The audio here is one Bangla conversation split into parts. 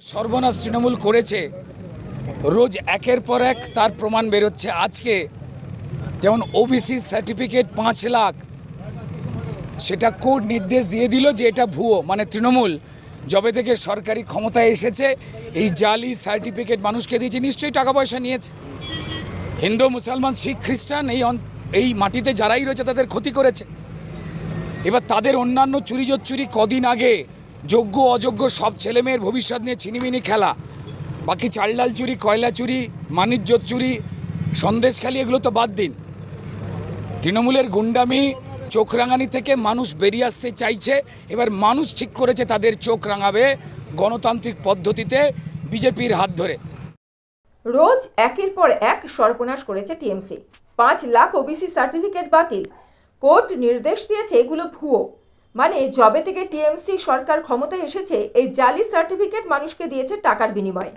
সর্বনাশ তৃণমূল করেছে, রোজ একের পর এক তার প্রমাণ বেরোচ্ছে। আজকে যেমন ওবিসি সার্টিফিকেট পাঁচ লাখ, সেটা কোর্ট নির্দেশ দিয়ে দিল যে এটা ভুয়ো মানে তৃণমূল। যবে থেকে সরকারি ক্ষমতায় এসেছে, এই জালি সার্টিফিকেট মানুষকে দিয়েছে, নিশ্চয়ই টাকা পয়সা নিয়েছে। হিন্দু, মুসলমান, শিখ, খ্রিস্টান, এই এই মাটিতে যারাই রয়েছে তাদের ক্ষতি করেছে। এবার তাদের অন্যান্য চুরি চুরি কদিন আগে যোগ্য, অযোগ্য সব ছেলেমেয়ের ভবিষ্যৎ নিয়ে ছিনিমিনি খেলা। বাকি চাল ডাল চুরি, কয়লা চুরি মানিজ্য চুরি, সন্দেশ সন্দেশখালি এগুলো তো বাদ দিন। তৃণমূলের গুন্ডামি চোখ রাঙানি থেকে মানুষ বেরিয়ে আসতে চাইছে, এবার মানুষ ঠিক করেছে তাদের চোখ রাঙাবে গণতান্ত্রিক পদ্ধতিতে বিজেপির হাত ধরে। রোজ একের পর এক সর্বনাশ করেছে টিএমসি। পাঁচ লাখ ওবিসি সার্টিফিকেট বাতিল। কোর্ট নির্দেশ দিয়েছে এগুলো ভুয়ো। মানে জবে থেকে টিএমসি সরকার ক্ষমতায় এসেছে, এই জালি সার্টিফিকেট মানুষকে দিয়েছে টাকার বিনিময়ে।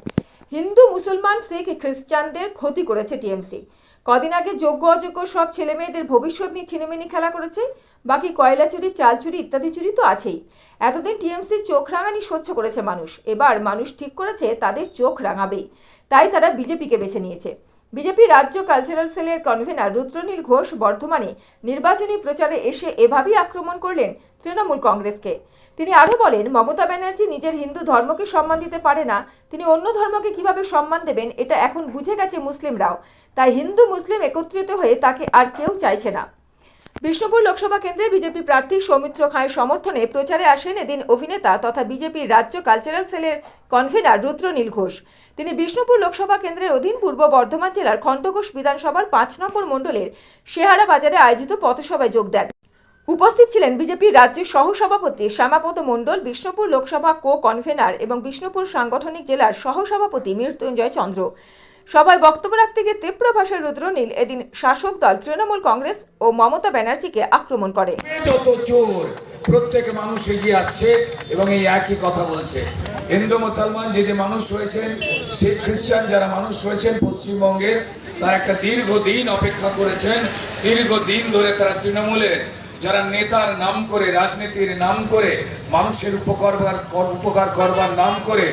হিন্দু, মুসলমান, শিখ, খ্রিস্টানদের ক্ষতি করেছে টিএমসি। কদিন আগে যোগ্য অযোগ্য সব ছেলেমেয়েদের ভবিষ্যৎ নিয়ে ছিনেমিনি খেলা করেছে বাকি কয়লা চুরি, চাল চুরি ইত্যাদি চুরি তো আছেই। এতদিন টিএমসি চোখ রাঙানি সহ্য করেছে মানুষ। এবার মানুষ ঠিক করেছে, তাদের চোখ রাঙাবেই। তাই তারা বিজেপিকে বেছে নিয়েছে। বিজেপি রাজ্য কালচারাল সেলের কনভেনার রুদ্রনীল ঘোষ বর্ধমানে নির্বাচনী প্রচারে এসে এভাবেই আক্রমণ করলেন তৃণমূল কংগ্রেসকে। তিনি আরও বলেন, মমতা ব্যানার্জি নিজের হিন্দু ধর্মকে সম্মান দিতে পারে না। তিনি অন্য ধর্মকে কীভাবে সম্মান দেবেন, এটা এখন বুঝে গেছে মুসলিমরাও। তাই হিন্দু মুসলিম একত্রিত হয়ে তাকে আর কেউ চাইছে না। বিষ্ণুপুর লোকসভা কেন্দ্রে বিজেপি প্রার্থী সৌমিত্র খাঁয়ের সমর্থনে প্রচারে আসেন এদিন অভিনেতা তথা বিজেপির রাজ্য কালচারাল সেলের কনভেনার রুদ্রনীল ঘোষ। তিনি বিষ্ণুপুর লোকসভা কেন্দ্রের অধীন পূর্ব বর্ধমান জেলার খণ্ডঘোষ বিধানসভার পাঁচ নম্বর মণ্ডলের শেহারা বাজারে আয়োজিত পথসভায় যোগ দেন। উপস্থিত ছিলেন বিজেপির রাজ্য সহসভাপতি শ্যামাপদ মণ্ডল, বিষ্ণুপুর লোকসভা কো কনভেনার এবং বিষ্ণুপুর সাংগঠনিক জেলার সহসভাপতি মৃত্যুঞ্জয় চন্দ্র। সবাই বক্তব্য রাখতে গিয়ে তীব্র ভাষায় রুদ্রনীল এদিন শাসক দল তৃণমূল কংগ্রেস ও মমতা ব্যানার্জিকে আক্রমণ করে। যত চোর প্রত্যেক মানুষ এগিয়ে আসছে এবং এই একই কথা বলছে। হিন্দু, মুসলমান যে যে মানুষ হয়েছেন শিখ খ্রিস্টান যারা মানুষ হয়েছেন পশ্চিমবঙ্গের, তার একটা দীর্ঘদিন অপেক্ষা করেছেন। দীর্ঘদিন ধরে তারা তৃণমূলের, যারা নেতার নাম করে, রাজনীতির নাম করে, মানুষের উপকার উপকার করবার নাম করে,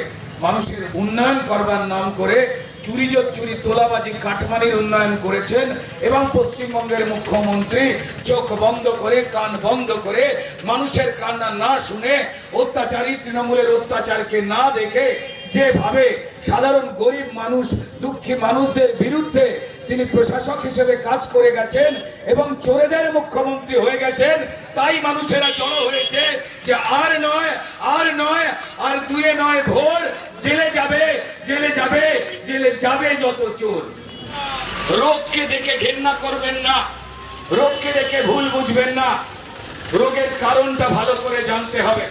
মানুষের উন্নয়ন করবার নাম করে চুরি চুরি, তোলাবাজি, কাটমানির উন্নয়ন করেছেন এবং পশ্চিমবঙ্গের মুখ্যমন্ত্রী চোখ বন্ধ করে, কান বন্ধ করে মানুষের কান্না না শুনে অত্যাচারী, তৃণমূলের অত্যাচারকে না দেখে যেভাবে সাধারণ গরিব মানুষ, দুঃখী মানুষদের বিরুদ্ধে তিনি প্রশাসক হিসেবে কাজ করে গেছেন এবং চোরেদের মুখ্যমন্ত্রী হয়ে গেছেন, তাই মানুষেরা জড়ো হয়েছে যে আর নয় আর নয়, আর দুয়ে নয়, ভোর জেলে যাবে। যাবে যত চোর। রোগকে দেখে ঘেন্না করবেন না। রোগকে দেখে ভুল বুঝবেন না। রোগের কারণটা ভালো করে জানতে হবে।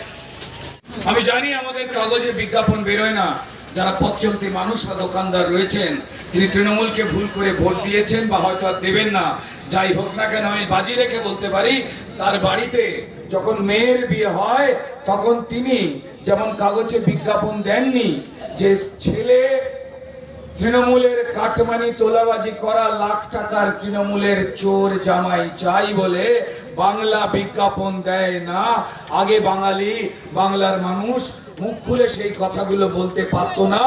আমি জানি আমাদের কাগজে বিজ্ঞাপন বেরোয় না। যারা পথ মানুষ বা দোকানদার রয়েছেন, তিনি তৃণমূলকে ভুল করে ভোট দিয়েছেন বা হয়তো আর দেবেন না। যাই হোক না কেন, আমি বাজি রেখে বলতে পারি, তার বাড়িতে যখন মেয়ের বিয়ে হয়, তখন তিনি যেমন কাগজে বিজ্ঞাপন দেননি, যে ছেলে তৃণমূলের কাটমানি তোলাবাজি করা লাখ টাকার তৃণমূলের চোর জামাই চাই বলে বাংলা বিজ্ঞাপন দেয় না। আগে বাঙালি, বাংলার মানুষ মুখ খুলে সেই কথাগুলো বলতে পারতো না,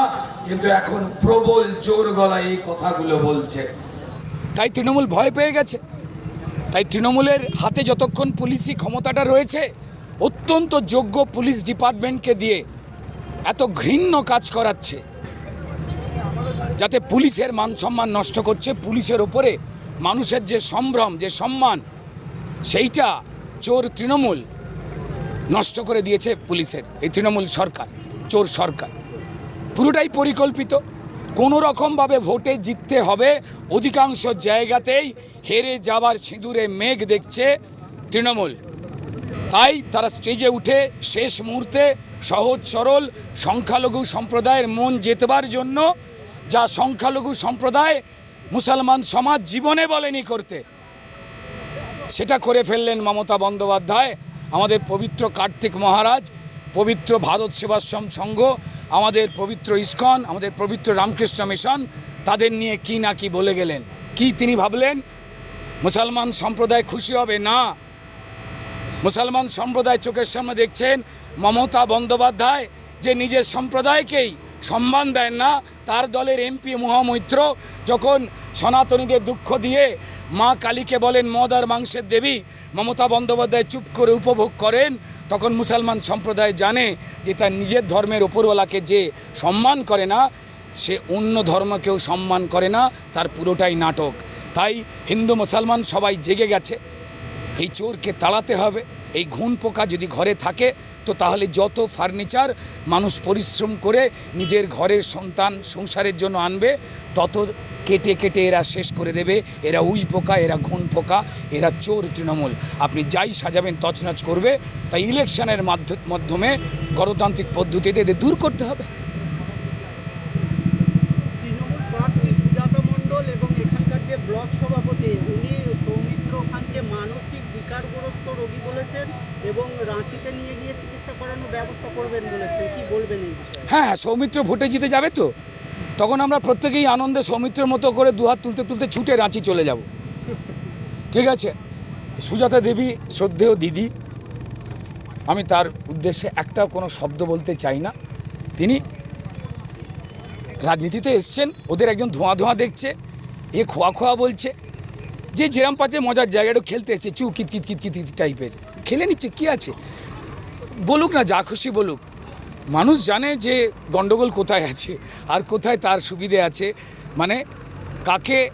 কিন্তু এখন প্রবল জোর গলায় এই কথাগুলো বলছে। তাই তৃণমূল ভয় পেয়ে গেছে। তাই তৃণমূলের হাতে যতক্ষণ পুলিশি ক্ষমতাটা রয়েছে, অত্যন্ত যোগ্য পুলিশ ডিপার্টমেন্টকে দিয়ে এত ঘৃণ্য কাজ করাচ্ছে। যাতে পুলিশের মান সম্মান নষ্ট করছে, পুলিশের ওপরে মানুষের যে সম্ভ্রম, যে সম্মান, সেইটা চোর তৃণমূল নষ্ট করে দিয়েছে পুলিশের। এই তৃণমূল সরকার, চোর সরকার। পুরোটাই পরিকল্পিত। কোনো রকমভাবে ভোটে জিততে হবে। অধিকাংশ জায়গাতেই হেরে যাবার সিঁদুরে মেঘ দেখছে তৃণমূল। তাই তারা স্টেজে উঠে শেষ মুহূর্তে সহজ সরল, সংখ্যালঘু সম্প্রদায়ের মন জেতবার জন্য যা সংখ্যালঘু সম্প্রদায় মুসলমান সমাজ জীবনে বলেনি করতে। সেটা করে ফেললেন মমতা বন্দ্যোপাধ্যায়, আমাদের পবিত্র কার্তিক মহারাজ, পবিত্র ভারত সেবাশ্রম সংঘ, আমাদের পবিত্র ইস্কন, আমাদের পবিত্র রামকৃষ্ণ মিশন, তাদের নিয়ে কি না কি বলে গেলেন? কি তিনি ভাবলেন? মুসলমান সম্প্রদায় খুশি হবে? না। মুসলমান সম্প্রদায় চোখের সামনে দেখছেন মমতা বন্দ্যোপাধ্যায় যে নিজের সম্প্রদায়কেই সম্মান দেন না। তার দলের এমপি মহামৈত্র যখন সনাতনীদের দুঃখ দিয়ে মা কালীকে বলেন মদ আর মাংসের দেবী, মমতা বন্দ্যোপাধ্যায় চুপ করে উপভোগ করেন, তখন মুসলমান সম্প্রদায় জানে যে তার নিজের ধর্মের ওপরওয়ালাকে যে সম্মান করে না, সে অন্য ধর্মকেও সম্মান করে না, তার পুরোটাই নাটক। তাই হিন্দু মুসলমান সবাই জেগে গেছে। এই চোরকে তাড়াতে হবে। এই ঘুণ পোকা যদি ঘরে থাকে তো তাহলে যত ফার্নিচার মানুষ পরিশ্রম করে নিজের ঘরের সন্তান সংসারের জন্য আনবে, তত কেটে কেটে এরা শেষ করে দেবে। এরা উই পোকা, এরা ঘুণ পোকা, এরা চোর তৃণমূল। আপনি যাই সাজাবেন, তছনছ করবে। তাই ইলেকশনের মাধ্য- মাধ্যমে গণতান্ত্রিক পদ্ধতিতে এদের দূর করতে হবে। ব্লক সভাপতি, উনি সৌমিত্র খানকে মানসিক বিকারগ্রস্ত রোগী বলেছেন এবং রাঁচিতে নিয়ে গিয়ে চিকিৎসা করানোর ব্যবস্থা করবেন বলেছেন। কি বলবেন এই বিষয়ে? হ্যাঁ সৌমিত্র ভোটে জিতে যাবে তো। তখন আমরা প্রত্যেকেই আনন্দে সৌমিত্রের মতো করে দুহাত তুলতে তুলতে ছুটে রাঁচি চলে যাব। ঠিক আছে? সুজাতা দেবী, শ্রদ্ধেয় দিদি, আমি তার উদ্দেশ্যে একটাও কোনো শব্দ বলতে চাই না। তিনি রাজনীতিতে এসছেন, ওদের একজন ধোঁয়া ধোঁয়া দেখছে, এ খোয়া খোয়া বলছে। যে যেরাম পাচ্ছে মজার জায়গা একটু খেলতে এসছে চু কিত কিত কিত কিত টাইপের খেলে নিচ্ছে, কী আছে? বলুক না, যা খুশি বলুক। মানুষ জানে যে গন্ডগোল কোথায় আছে, আর কোথায় তার সুবিধে আছে। মানে কাকে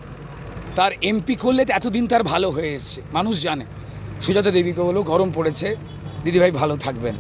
তার এমপি করলে এতদিন তার ভালো হয়ে এসছে। মানুষ জানে। সুজাতা দেবীকে বলো গরম পড়েছে। দিদিভাই ভালো থাকবেন।